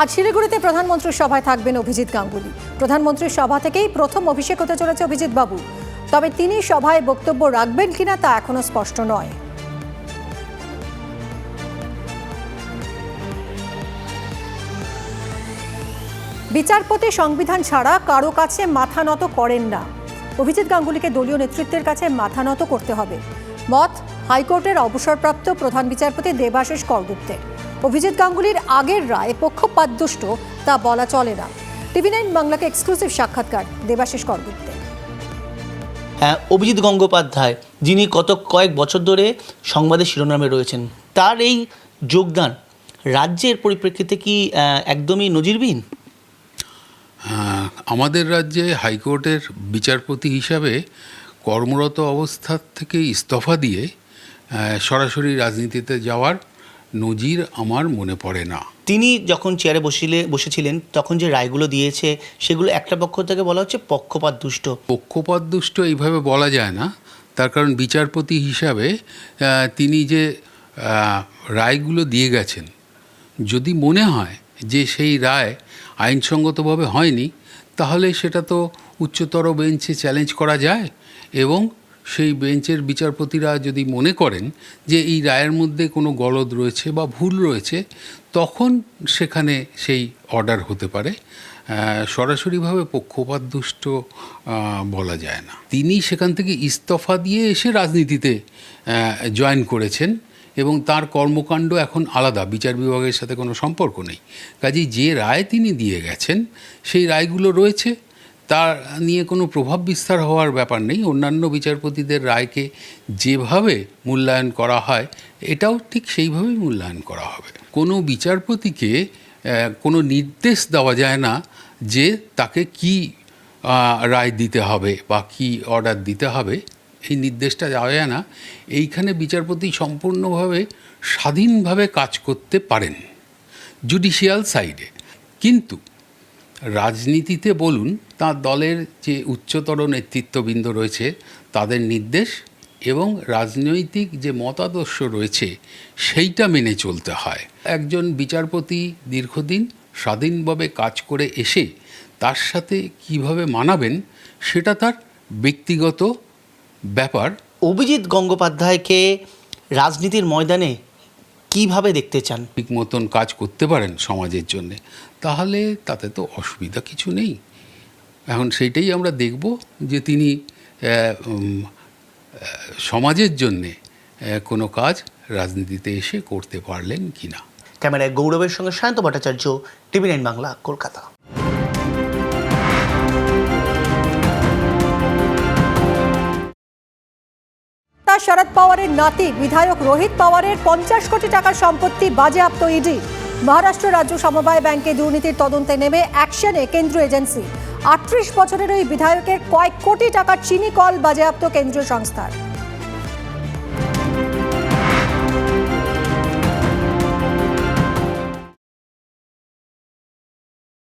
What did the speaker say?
আজ শিলিগুড়িতে প্রধানমন্ত্রীর সভায় থাকবেন অভিজিৎ গাঙ্গুলি। প্রধানমন্ত্রীর সভা থেকেই প্রথম অভিষেক হতে চলেছে অভিজিৎ বাবু। তবে তিনি সভায় বক্তব্য রাখবেন কিনা তা এখনও স্পষ্ট নয়। বিচারপতি সংবিধান ছাড়া কারও কাছে মাথা নত করেন না। অভিজিৎ গাঙ্গুলিকে দলীয় নেতৃত্বের কাছে মাথা নত করতে হবে। মত হাইকোর্টের অবসরপ্রাপ্ত প্রধান বিচারপতি দেবাশিস করগুপ্তের। অভিজিৎ গাঙ্গুলির আগের রায় পক্ষপাতদুষ্ট তা বলা চলে না। টিভি নাইন বাংলাকে এক্সক্লুসিভ সাক্ষাৎকার দেবাশিস করগুপ্তের হ্যাঁ, অভিজিৎ গঙ্গোপাধ্যায় যিনি গত কয়েক বছর ধরে সংবাদের শিরোনামে রয়েছেন তার এই যোগদান রাজ্যের পরিপ্রেক্ষিতে কি একদমই নজিরবিহীন? আমাদের রাজ্যে হাইকোর্টের বিচারপতি হিসাবে কর্মরত অবস্থা থেকে ইস্তফা দিয়ে সরাসরি রাজনীতিতে যাওয়ার নজির আমার মনে পড়ে না। তিনি যখন চেয়ারে বসিলে বসেছিলেন তখন যে রায়গুলো দিয়েছে সেগুলো একটা পক্ষ থেকে বলা হচ্ছে পক্ষপাত দুষ্ট। পক্ষপাত দুষ্ট এইভাবে বলা যায় না। তার কারণ বিচারপতি হিসাবে তিনি যে রায়গুলো দিয়ে গেছেন যদি মনে হয় যে সেই রায় আইনসঙ্গতভাবে হয়নি তাহলে সেটা তো উচ্চতর বেঞ্চে চ্যালেঞ্জ করা যায় এবং সেই বেঞ্চের বিচারপতিরা যদি মনে করেন যে এই রায়ের মধ্যে কোনো গলদ রয়েছে বা ভুল রয়েছে, তখন সেখানে সেই অর্ডার হতে পারে। সরাসরিভাবে পক্ষপাত দুষ্ট বলা যায় না। তিনি সেখান থেকে ইস্তফা দিয়ে এসে রাজনীতিতে জয়েন করেছেন এবং তার কর্মকাণ্ড এখন আলাদা, বিচার বিভাগের সাথে কোনো সম্পর্ক নেই। কাজেই যে রায় তিনি দিয়ে গেছেন, সেই রায়গুলো রয়েছে। তার নিয়ে কোনো প্রভাব বিস্তার হওয়ার ব্যাপার নেই। অন্যান্য বিচারপতিদের রায়কে যেভাবে মূল্যায়ন করা হয়, এটাও ঠিক সেইভাবেই মূল্যায়ন করা হবে। কোনো বিচারপতিকে কোনো নির্দেশ দেওয়া যায় না যে তাকে কি রায় দিতে হবে বা কি অর্ডার দিতে হবে। এই নির্দেশটা দেওয়া যায় না। এইখানে বিচারপতি সম্পূর্ণভাবে স্বাধীনভাবে কাজ করতে পারেন, জুডিশিয়াল সাইডে। কিন্তু রাজনীতিতে বলুন, তার দলের যে উচ্চতর নেতৃত্ববৃন্দ রয়েছে, তাদের নির্দেশ এবং রাজনৈতিক যে মতাদর্শ রয়েছে, সেইটা মেনে চলতে হয়। একজন বিচারপতি দীর্ঘদিন স্বাধীনভাবে কাজ করে এসে তার সাথে কীভাবে মানাবেন, সেটা তার ব্যক্তিগত ব্যাপার। অভিজিৎ গঙ্গোপাধ্যায়কে রাজনীতির ময়দানে কীভাবে দেখতে চান? ঠিক মতন কাজ করতে পারেন সমাজের জন্য তাহলে তাতে তো অসুবিধা কিছু নেই। এখন সেইটাই আমরা দেখব যে তিনি সমাজের জন্যে কোনো কাজ রাজনীতিতে এসে করতে পারলেন কি না ক্যামেরায় গৌরবের সঙ্গে শান্ত ভট্টাচার্য টিভি নাইন বাংলা কলকাতা। শরদ পাওয়ারের নাতি বিধায়ক রোহিত পাওয়ারের পঞ্চাশ কোটি টাকার সম্পত্তি বাজেয়াপ্ত ইডি। মহারাষ্ট্র রাজ্য সমবায় ব্যাংকে দুর্নীতির তদন্তে নেমে অ্যাকশনে কেন্দ্রীয় এজেন্সি। আটত্রিশ বছরের ওই বিধায়কের কয়েক কোটি টাকার চিনি কল বাজেয়াপ্ত কেন্দ্রীয় সংস্থার।